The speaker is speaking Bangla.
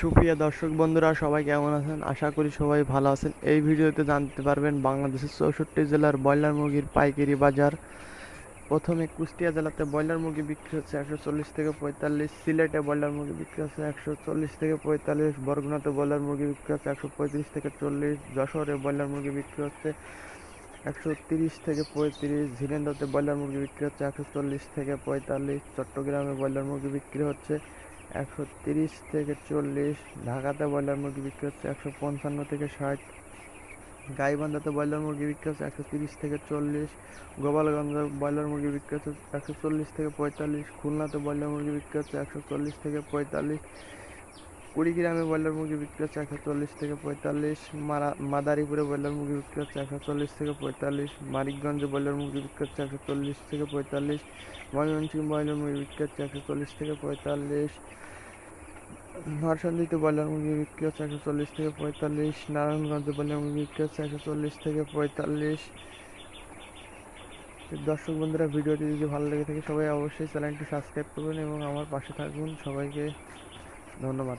সুপ্রিয় দর্শক বন্ধুরা, সবাই কেমন আছেন? আশা করি সবাই ভালো আছেন। এই ভিডিওতে জানতে পারবেন বাংলাদেশের চৌষট্টি জেলার ব্রয়লার মুরগির পাইকারি বাজার। প্রথমে কুষ্টিয়া জেলাতে ব্রয়লার মুরগি বিক্রি হচ্ছে একশো চল্লিশ থেকে পঁয়তাল্লিশ, সিলেটে ব্রয়লার মুরগি বিক্রি হচ্ছে একশো চল্লিশ থেকে পঁয়তাল্লিশ, বরগুনাতে ব্রয়লার মুরগি বিক্রি হচ্ছে একশো পঁয়ত্রিশ থেকে চল্লিশ, যশোরে ব্রয়লার মুরগি বিক্রি হচ্ছে একশো তিরিশ থেকে পঁয়ত্রিশ ঝিনেন্দাতে ব্রয়লার মুরগি বিক্রি হচ্ছে একশো চল্লিশ থেকে পঁয়তাল্লিশ, চট্টগ্রামে ব্রয়লার মুরগি বিক্রি হচ্ছে একশো তিরিশ থেকে চল্লিশ। ঢাকাতে ব্রয়লার মুরগি বিক্রি হচ্ছে একশো পঞ্চান্ন থেকে ষাট। গাইবান্ধাতে ব্রয়লার মুরগি বিক্রি হচ্ছে একশো তিরিশ থেকে চল্লিশ। গোপালগঞ্জে ব্রয়লার মুরগি বিক্রি হচ্ছে একশো চল্লিশ থেকে পঁয়তাল্লিশ। খুলনাতে ব্রয়লার মুরগি বিক্রি হচ্ছে একশো চল্লিশ থেকে পঁয়তাল্লিশ। কুড়িগ্রামে ব্রয়লার মুরগি বিক্রি হচ্ছে একশো চল্লিশ থেকে পঁয়তাল্লিশ, মারা মাদারীপুরে ব্রয়লার মুরগি বিক্রি হচ্ছে একশো চল্লিশ থেকে পঁয়তাল্লিশ, মানিকগঞ্জে ব্রয়লার মুরগি বিক্রি হচ্ছে একশো চল্লিশ থেকে পঁয়তাল্লিশ, ময়মনসিংহ ব্রয়লার মুরগি বিক্রি হচ্ছে একশো চল্লিশ থেকে পঁয়তাল্লিশ নরসন্দিতে ব্রয়লার মুরগি বিক্রি হচ্ছে একশো চল্লিশ থেকে পঁয়তাল্লিশ, নারায়ণগঞ্জে ব্রয়লার মুরগি বিক্রি হচ্ছে একশো চল্লিশ থেকে পঁয়তাল্লিশ। দর্শক বন্ধুরা, ভিডিওটি যদি ভালো লেগে থাকে, সবাই অবশ্যই চ্যানেলটি সাবস্ক্রাইব করবেন এবং আমার পাশে থাকুন। সবাইকে ধন্যবাদ।